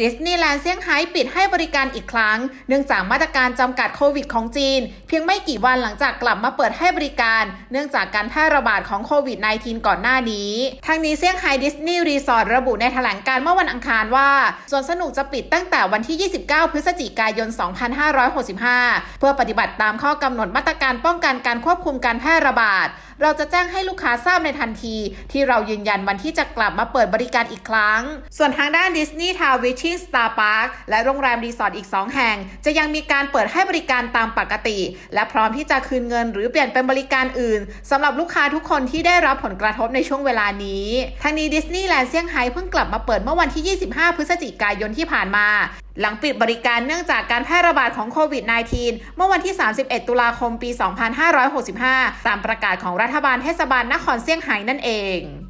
ดิสนีย์แลนด์เซี่ยงไฮ้ปิดให้บริการอีกครั้ง เนื่องจากมาตรการจำกัดโควิดของจีน เพียงไม่กี่วันหลังจากกลับมาเปิดให้บริการ เนื่องจากการแพร่ระบาดของโควิด -19 ก่อนหน้านี้ ทางนี้เซี่ยงไฮ้ดิสนีย์รีสอร์ทระบุในแถลงการเมื่อวันอังคารว่าสวนสนุกจะปิดตั้งแต่วันที่ 29 พฤศจิกายน 2565 เพื่อปฏิบัติตามข้อกำหนดมาตรการป้องกันการควบคุมการแพร่ระบาด เราจะแจ้งให้ลูกค้าทราบในทันที ที่เรายืนยันวันที่จะกลับมาเปิดบริการอีกครั้ง ส่วนทางด้านดิสนีย์ทาววิชิงสตาร์พาร์คและโรงแรมรีสอร์ทอีก 2 แห่ง จะยังมีการเปิดให้บริการตามปกติ และพร้อมที่จะคืนเงินหรือเปลี่ยนเป็นบริการอื่นสำหรับลูกค้าทุกคนที่ได้รับผลกระทบในช่วงเวลานี้ทางนี้ดิสนีย์แลนด์เซี่ยงไฮ้เพิ่งกลับมาเปิดเมื่อวันที่ 25 พฤศจิกายนที่ผ่านมาหลังปิดบริการเนื่องจากการแพร่ระบาดของโควิด -19 เมื่อวันที่ 31 ตุลาคม ปี 2565 ตามประกาศของรัฐบาลเทศบาลนครเซี่ยงไฮ้นั่นเอง